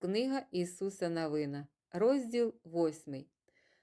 Книга Ісуса Навина, розділ 8.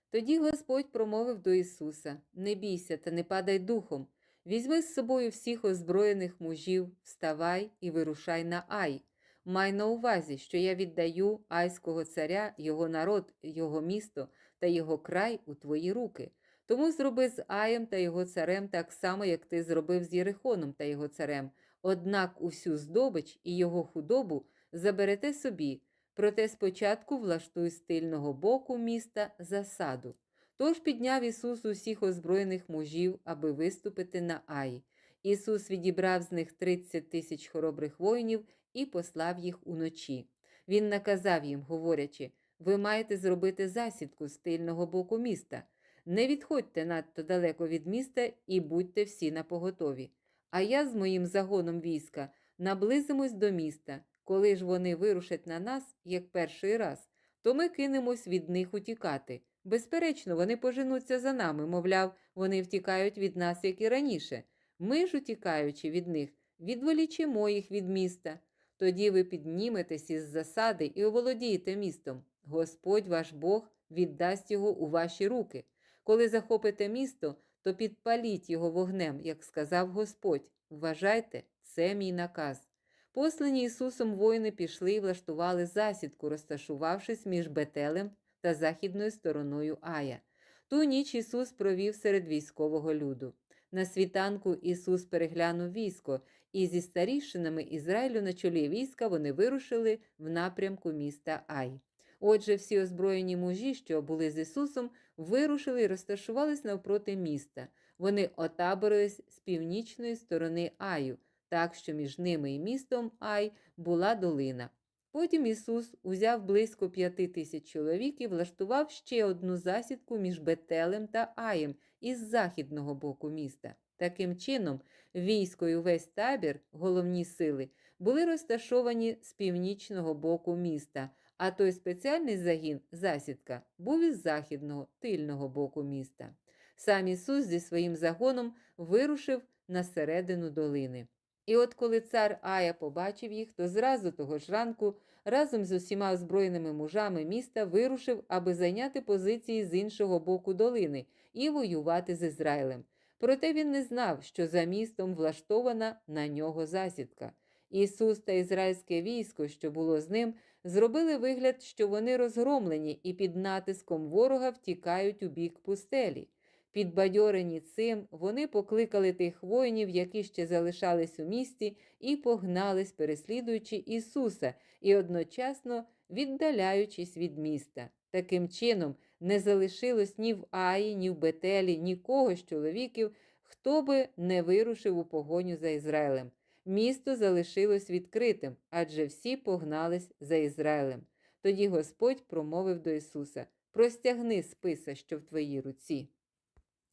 Тоді Господь промовив до Ісуса: Не бійся та не падай духом. Візьми з собою всіх озброєних мужів, вставай і вирушай на Ай. Май на увазі, що я віддаю Айського царя, його народ, його місто та його край у твої руки. Тому зроби з Аєм та його царем так само, як ти зробив з Єрихоном та його царем. Однак усю здобич і його худобу заберете собі. Проте спочатку влаштуй з тильного боку міста засаду. Тож підняв Ісус усіх озброєних мужів, аби виступити на Ай. Ісус відібрав з них 30 тисяч хоробрих воїнів і послав їх уночі. Він наказав їм, говорячи: ви маєте зробити засідку з тильного боку міста. Не відходьте надто далеко від міста і будьте всі на поготові. А я з моїм загоном війська наблизимось до міста. Коли ж вони вирушать на нас, як перший раз, то ми кинемось від них утікати. Безперечно, вони поженуться за нами, мовляв, вони втікають від нас, як і раніше. Ми ж, утікаючи від них, відволічимо їх від міста. Тоді ви підніметесь із засади і оволодієте містом. Господь ваш Бог віддасть його у ваші руки. Коли захопите місто, то підпаліть його вогнем, як сказав Господь. Вважайте, це мій наказ. Послані Ісусом воїни пішли і влаштували засідку, розташувавшись між Бетелем та західною стороною Ая. Ту ніч Ісус провів серед військового люду. На світанку Ісус переглянув військо, і зі старішинами Ізраїлю на чолі війська вони вирушили в напрямку міста Ай. Отже, всі озброєні мужі, що були з Ісусом, вирушили і розташувались навпроти міста. Вони отаборились з північної сторони Аю, так що між ними і містом Ай була долина. Потім Ісус узяв близько п'яти тисяч чоловік і влаштував ще одну засідку між Бетелем та Аєм із західного боку міста. Таким чином, військо і весь табір, головні сили, були розташовані з північного боку міста, а той спеціальний загін, засідка, був із західного, тильного боку міста. Сам Ісус зі своїм загоном вирушив на середину долини. І от коли цар Ая побачив їх, то зразу того ж ранку разом з усіма озброєними мужами міста вирушив, аби зайняти позиції з іншого боку долини і воювати з Ізраїлем. Проте він не знав, що за містом влаштована на нього засідка. Ісус та ізраїльське військо, що було з ним, зробили вигляд, що вони розгромлені і під натиском ворога втікають у бік пустелі. Підбадьорені цим, вони покликали тих воїнів, які ще залишались у місті, і погнались, переслідуючи Ісуса і одночасно віддаляючись від міста. Таким чином, не залишилось ні в Аї, ні в Бетелі нікого з чоловіків, хто би не вирушив у погоню за Ізраїлем. Місто залишилось відкритим, адже всі погнались за Ізраїлем. Тоді Господь промовив до Ісуса: Простягни списа, що в твоїй руці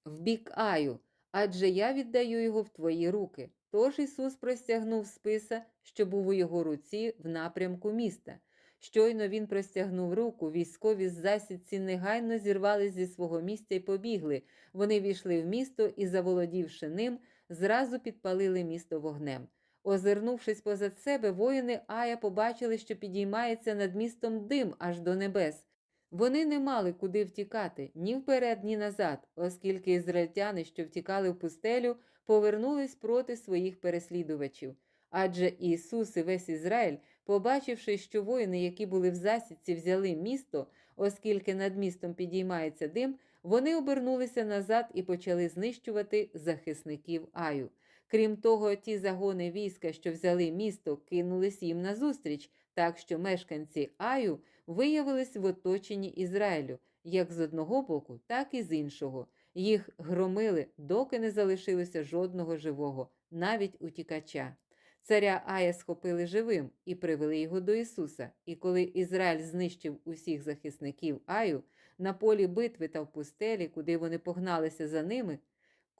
в бік Аю, адже я віддаю його в твої руки. Тож Ісус простягнув списа, що був у його руці в напрямку міста. Щойно він простягнув руку, військові з засідці негайно зірвались зі свого місця і побігли. Вони війшли в місто і, заволодівши ним, зразу підпалили місто вогнем. Озирнувшись позад себе, воїни Ая побачили, що підіймається над містом дим аж до небес. Вони не мали куди втікати ні вперед, ні назад, оскільки ізраїльтяни, що втікали в пустелю, повернулись проти своїх переслідувачів. Адже Ісус і весь Ізраїль, побачивши, що воїни, які були в засідці, взяли місто, оскільки над містом підіймається дим, вони обернулися назад і почали знищувати захисників Аю. Крім того, ті загони війська, що взяли місто, кинулись їм назустріч, так що мешканці Аю виявились в оточенні Ізраїлю як з одного боку, так і з іншого. Їх громили, доки не залишилося жодного живого, навіть утікача. Царя Ая схопили живим і привели його до Ісуса. І коли Ізраїль знищив усіх захисників Аю на полі битви та в пустелі, куди вони погналися за ними,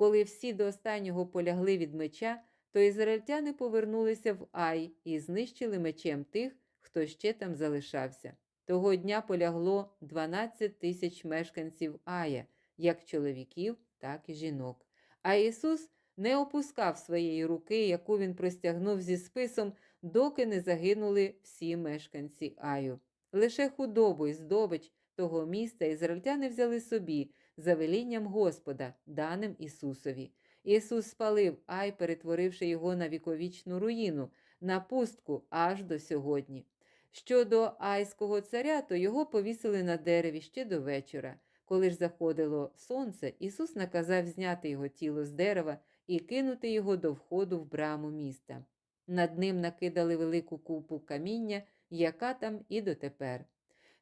коли всі до останнього полягли від меча, то ізраїльтяни повернулися в Ай і знищили мечем тих, хто ще там залишався. Того дня полягло 12 тисяч мешканців Ая, як чоловіків, так і жінок. А Ісус не опускав своєї руки, яку він простягнув зі списом, доки не загинули всі мешканці Аю. Лише худобу і здобич того міста ізраїльтяни взяли собі за велінням Господа, даним Ісусові. Ісус спалив Ай, перетворивши його на віковічну руїну, на пустку аж до сьогодні. Щодо Айського царя, то його повісили на дереві ще до вечора. Коли ж заходило сонце, Ісус наказав зняти його тіло з дерева і кинути його до входу в браму міста. Над ним накидали велику купу каміння, яка там і дотепер.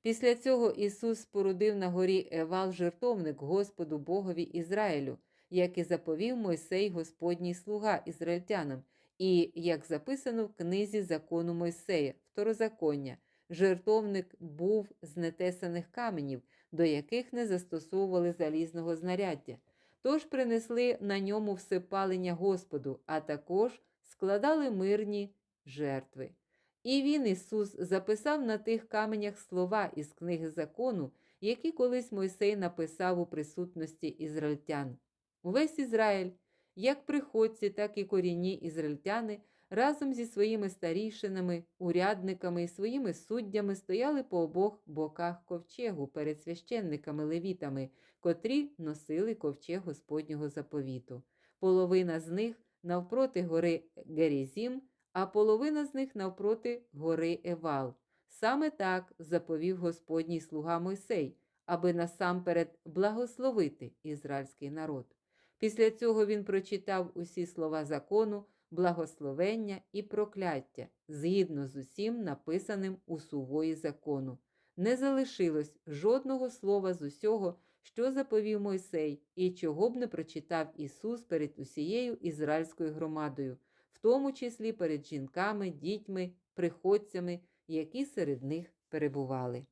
Після цього Ісус спорудив на горі Евал жертовник Господу Богові Ізраїлю, як і заповів Мойсей Господній слуга ізраїльтянам, і як записано в книзі закону Мойсея, второзаконня, жертовник був з нетесаних каменів, до яких не застосовували залізного знаряддя. Тож принесли на ньому всепалення Господу, а також складали мирні жертви. І він, Ісус, записав на тих каменях слова із книги закону, які колись Мойсей написав у присутності ізраїльтян. Увесь Ізраїль, як приходці, так і корінні ізраїльтяни, разом зі своїми старійшинами, урядниками і своїми суддями стояли по обох боках ковчегу перед священниками левітами, котрі носили ковчег Господнього заповіту. Половина з них навпроти гори Герізім, а половина з них навпроти гори Евал. Саме так заповів Господній слуга Мойсей, аби насамперед благословити ізраїльський народ. Після цього він прочитав усі слова закону, благословення і прокляття, згідно з усім написаним у сувої закону. Не залишилось жодного слова з усього, що заповів Мойсей, і чого б не прочитав Ісус перед усією ізраїльською громадою, тому числі перед жінками, дітьми, приходцями, які серед них перебували.